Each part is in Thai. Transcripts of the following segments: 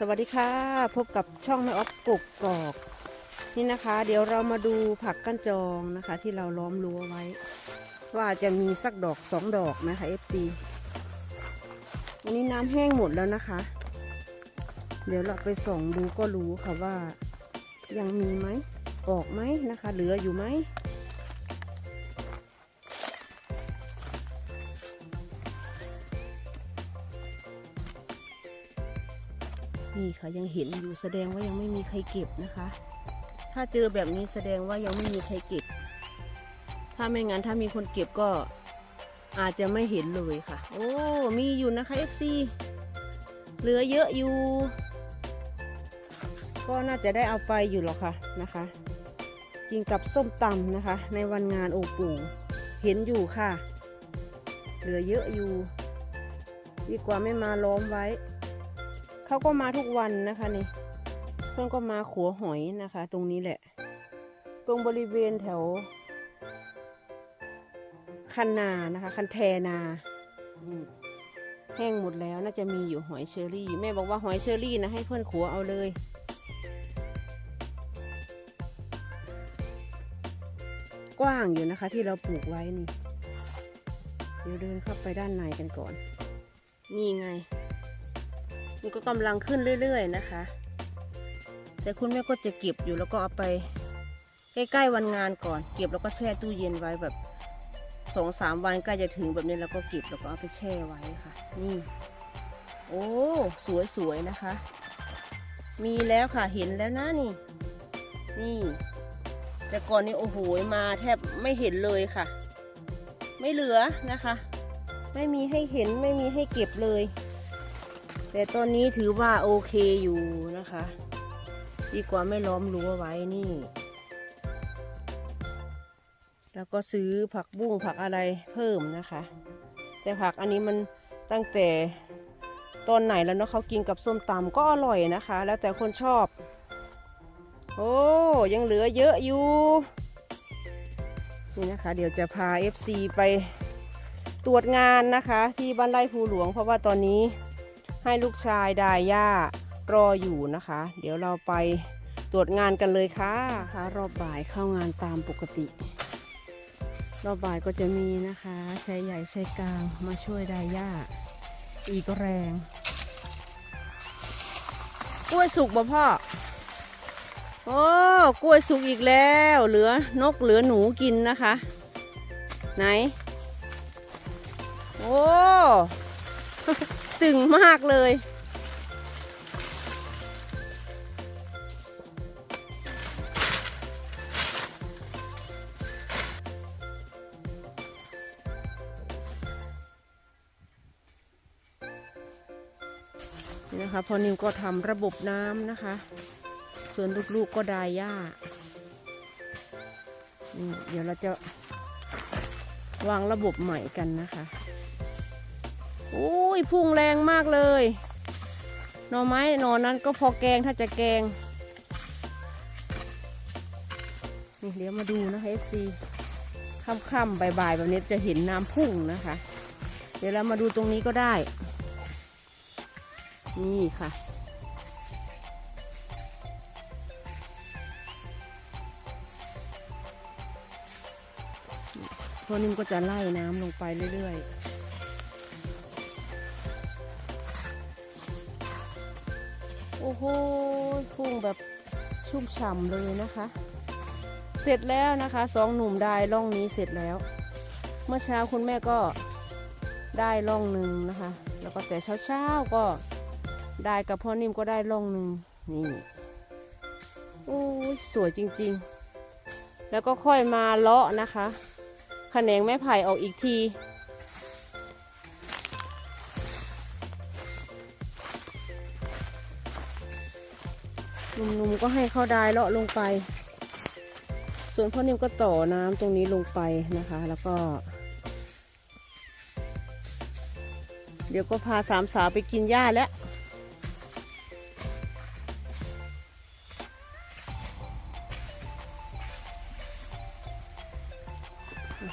สวัสดีค่ะ พบกับช่องแม่ออฟกกกอก นี่นะคะ เดี๋ยวเรามาดูผักกั้นจองนะคะ ที่เราล้อมรั้วไว้ ว่าจะมีสักดอกสองดอกนะคะ FC วันนี้น้ำแห้งหมดแล้วนะคะ เดี๋ยวเราไปส่องดูก็รู้ค่ะว่ายังมีไหมออกไหมนะคะ เหลืออยู่ไหม นี่ค่ะยังเห็นอยู่แสดงว่ายังไม่มีใครเก็บนะคะ ถ้าเจอแบบนี้แสดงว่ายังไม่มีใครเก็บ ถ้าไม่งั้นถ้ามีคนเก็บก็อาจจะไม่เห็นเลยค่ะ โอ้ มีอยู่นะคะ FC เหลือเยอะอยู่ ก็น่าจะได้เอาไปอยู่หรอกค่ะนะคะ กินกับส้มตำนะคะ ในวันงานโอปู่เห็นอยู่ค่ะ เหลือเยอะอยู่ ดีกว่าไม่มาล้อมไว้ เขาก็มาทุกวันนะคะนี่เพื่อนก็มาขัวหอยนะคะ ตรงนี้แหละ ตรงบริเวณแถว คันนานะคะ คันแทนาแห้งหมดแล้วน่าจะมีอยู่หอยเชอรี่ แม่บอกว่าหอยเชอรี่นะให้เพื่อนขัวเอาเลยกว้างอยู่นะคะที่เราปลูกไว้นี่ เดี๋ยวเดินเข้าไปด้านในกันก่อน นี่ไง นก็กำลังขึ้นเรื่อย ๆ นะคะ แต่คุณแม่ก็จะเก็บอยู่แล้วก็เอาไปใกล้ๆวันงานก่อน เก็บแล้วก็แช่ตู้เย็นไว้แบบสองสามวันใกล้จะถึงแบบนี้แล้วก็เก็บแล้วก็เอาไปแช่ไว้ค่ะ นี่ โอ้สวยๆนะคะ มีแล้วค่ะเห็นแล้วนะนี่ นี่ แต่ก่อนนี้โอ้โหมาแทบไม่เห็นเลยค่ะ ไม่เหลือนะคะ ไม่มีให้เห็นไม่มีให้เก็บเลย แต่ตอนนี้ถือว่าโอเคอยู่นะคะ ดีกว่าไม่ล้อมรั้วไว้นี่ แล้วก็ซื้อผักบุ้งผักอะไรเพิ่มนะคะ แต่ผักอันนี้มันตั้งแต่ตอนไหนแล้วเนาะเขากินกับส้มตำก็อร่อยนะคะ แล้วแต่คนชอบ โอ้ยังเหลือเยอะอยู่ นี่นะคะ เดี๋ยวจะพา FC ไปตรวจงานนะคะ ที่บ้านไร่ภูหลวง เพราะว่าตอนนี้ ให้ลูกชายดาย่ารออยู่นะคะ เดี๋ยวเราไปตรวจงานกันเลยค่ะคะรอบบ่ายเข้างานตามปกติ รอบบ่ายก็จะมีนะคะชายใหญ่ชายกลางมาช่วยดายย่าอีกแรงกล้วยสุกบ่พ่อ โอ้กล้วยสุกอีกแล้ว เหลือนกเหลือหนูกินนะคะ ไหน โอ้ ตึงมากเลย นี่นะคะพอนิวก็ทำระบบน้ำนะคะ ส่วนลูกๆก็ดายหญ้าเดี๋ยวเราจะวางระบบใหม่กันนะคะ โอ้ยพุ่งแรงมากเลย หน่อไม้หน่อนั้นก็พอแกงถ้าจะแกง นี่เดี๋ยวมาดูนะคะ FC ค่ำๆบ่ายๆแบบนี้จะเห็นน้ำพุ่งนะคะ เดี๋ยวเรามาดูตรงนี้ก็ได้ นี่ค่ะพอนิ่มก็จะไล่น้ำลงไปเรื่อยๆ โอ้โหพุ่งแบบชุ่มฉ่ำเลยนะคะ เสร็จแล้วนะคะสองหนุ่มได้ร่องนี้เสร็จแล้ว เมื่อเช้าคุณแม่ก็ได้ร่องหนึ่งนะคะ แล้วก็แต่เช้าๆก็ได้กับพ่อนิ่มก็ได้ร่องหนึ่งนี่โอ้ยสวยจริงๆ แล้วก็ค่อยมาเลาะนะคะแขนงไม้ไผ่ออกอีกที หนุ่มๆก็ให้เข้าได้เลาะลงไป ส่วนพ่อนิ่มก็ต่อน้ำตรงนี้ลงไปนะคะ แล้วก็ เดี๋ยวก็พาสามสาวไปกินหญ้าแล้ว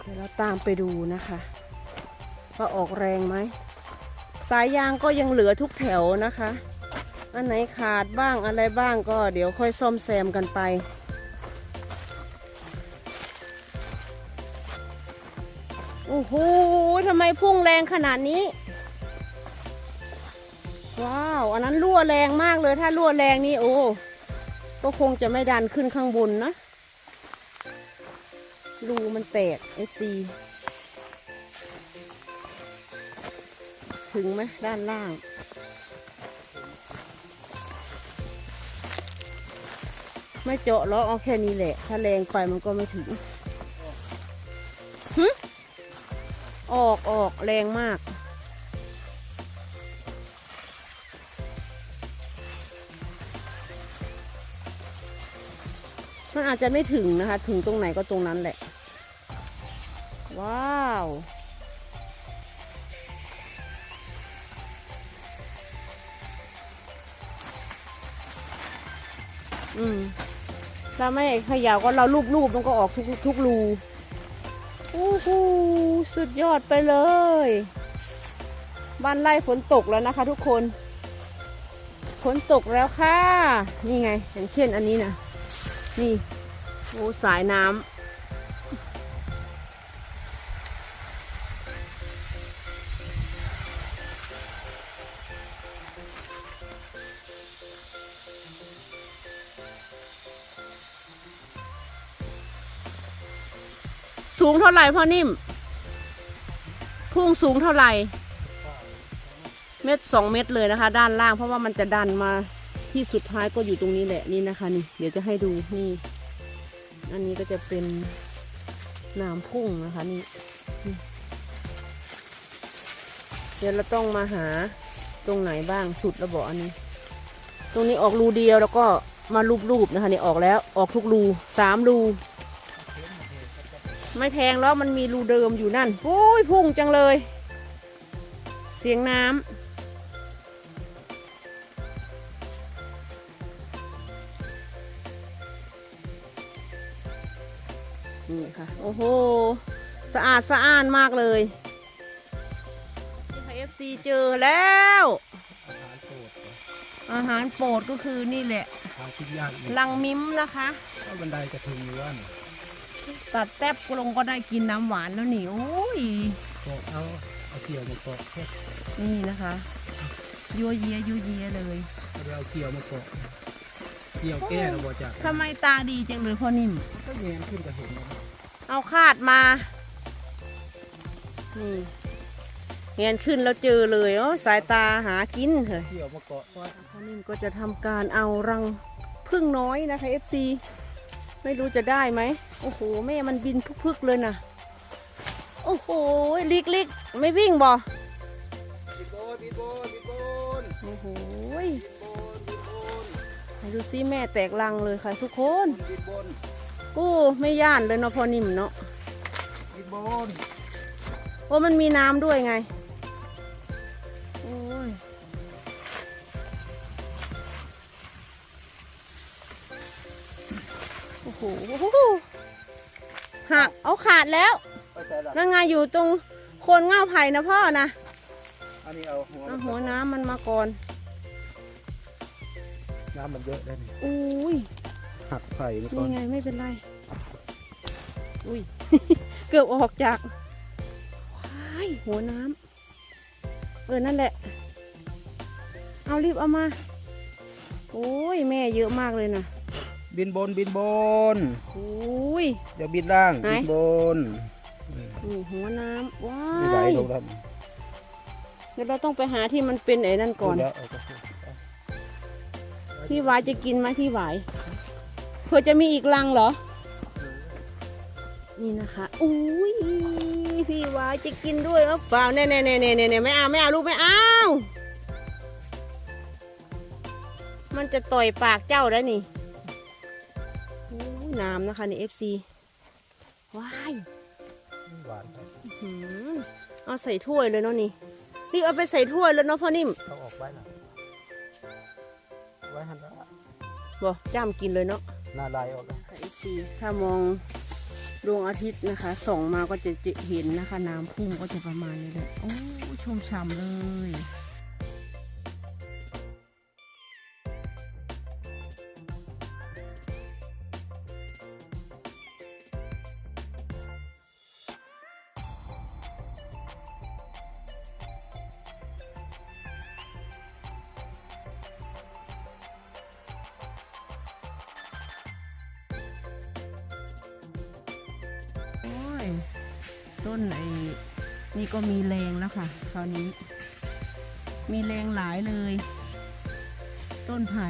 เดี๋ยวเราตามไปดูนะคะว่าออกแรงไหม สายยางก็ยังเหลือทุกแถวนะคะ อันไหนขาดบ้างอะไรบ้างก็เดี๋ยวค่อยซ่อมแซมกันไป โอ้โหทำไมพุ่งแรงขนาดนี้ ว้าว อันนั้นรั่วแรงมากเลยถ้ารั่วแรงนี่โอ้ก็คงจะไม่ดันขึ้นข้างบนนะ รูมันแตก FC ถึงไหมด้านล่าง ไม่เจาะล้อเอาแค่นี้แหละ ถ้าแรงไปมันก็ไม่ถึงหึออกออกแรงมาก มันอาจจะไม่ถึงนะคะ ถึงตรงไหนก็ตรงนั้นแหละ ว้าวอื มถ้าไม่ขยาก็เราลูบๆมันก็ออกทุกทุกรูโอ้โหสุดยอดไปเลย บ้านไร่ฝนตกแล้วนะคะ ทุกคนฝนตกแล้วค่ะ นี่ไงอย่างเช่นอันนี้นะนี่โอ้สายน้ำ สูงเท่าไหร่พ่อนิ่ม พุ่งสูงเท่าไหร่ เม็ดสองเม็ดเลยนะคะ ด้านล่างเพราะว่ามันจะดันมาที่สุดท้ายก็อยู่ตรงนี้แหละนี่นะคะนี่ เดี๋ยวจะให้ดูนี่อันนี้ก็จะเป็นน้ำพุ่งนะคะนี่นี่เดี๋ยวเราต้องมาหาตรงไหนบ้างสุดระบอกอันนี้ ตรงนี้ออกรูเดียวแล้วก็มารูปๆนะคะนี่ออกแล้วออกทุกรูสามรู ไม่แทงแล้วมันมีรูเดิมอยู่นั่นโอ้ยพุ่งจังเลย เสียงน้ำนี่ค่ะ โอ้โห สะอาดสะอ้านมากเลยนี่ค่ะ FC เจอแล้วอาหารโปรดอาหารโปรดก็คือนี่แหละทางที่ยากอีกลังมิมนะคะก็บันไดกระถึงอยู่ว่านี่ ตัดแทบลงก็ได้กินน้ำหวานแล้วนี่โอ้ยเกาะเอาเอาเกี่ยวมาเกาะแค่นี่นะคะยัวเยียยัวเยียเลยเอาไปเอาเกี่ยวมาเกาะเกี่ยวแก้เราบ่จากทำไมตาดีจังเลยพ่อนิ่มก็แยงขึ้นก็เห็นนะเอาคาดมานี่เงียนขึ้นแล้วเจอเลยอ๋อสายตาหากินเถอะเกี่ยวมาเกาะไว้พ่อนิ่มก็จะทำการเอารังพึ่งน้อยนะคะ FC ไม่รู้จะได้ไหม โอ้โห แม่มันบินพึกๆเลยนะโอ้โหลิกลิกไม่วิ่งบ่บิดโบนบิดโบนบิดโบนโอ้โหบิดโบนบิดโบนไหนดูซิแม่แตกรังเลยค่ะทุกคนบิดโบนกู้ไม่ย่านเลยเนาะพ่อนิ่มเนาะบิดโบนโอ้มันมีน้ำด้วยไง โอ้โหหักเอาขาดแล้วไปแต่ละนั่นไงอยู่ตรงโคนเง่าไผ่นะพ่อนะอันนี้เอาหัวเอาหัวน้ำมันมาก่อนน้ำมันเยอะได้นี่อุ้ยหักไผ่นี่ก่อนี่นไงไม่เป็นไร อุ้ย เกือบออกจากว้ายหัวน้ำเออนั่นแหละ เอารีบเอามา โอ้ยแม่เยอะมากเลยนะ บินบนบินบนโอ้ย เดี๋ยวบินล่างไหน บินบนนี่หัวน้ำว้าไม่ไหวยลงแล้วเดี๋ยวเราต้องไปหาที่มันเป็นไอ้นั่นก่อนแล้วเอาก็พูดเอาที่หวายจะกินไหมที่หวายเพื่อจะมีอีกรังเหรอ นี่นะคะอุ้ยพี่หวายจะกินด้วยหรือเปล่าเน่เน่เน่เน่เน่ไม่เอาไม่เอาลูกไม่เอามันจะต่อยปากเจ้าได้นี่ อู้ยน้ำนะคะนี่ FC ว้ายหวานครับอื้อหือเอาใส่ถ้วยเลยเนาะนี่รีบเอาไปใส่ถ้วยแล้วเนาะพ่อนิ่มเขาออกไว้นะไว้หันละบอกจ้ามกินเลยเนาะหน้าลายออกแล้วค่ะ FC ถ้ามองดวงอาทิตย์นะคะส่องมาก็จะจะเห็นนะคะ น้ำพุ่งก็จะประมาณนี้เลยโอ้ชุ่มฉ่ำเลย นไอ้นี่ก็มีแรงแล้วค่ะคราวนี้ มีแรงหลายเลย ต้นไผ่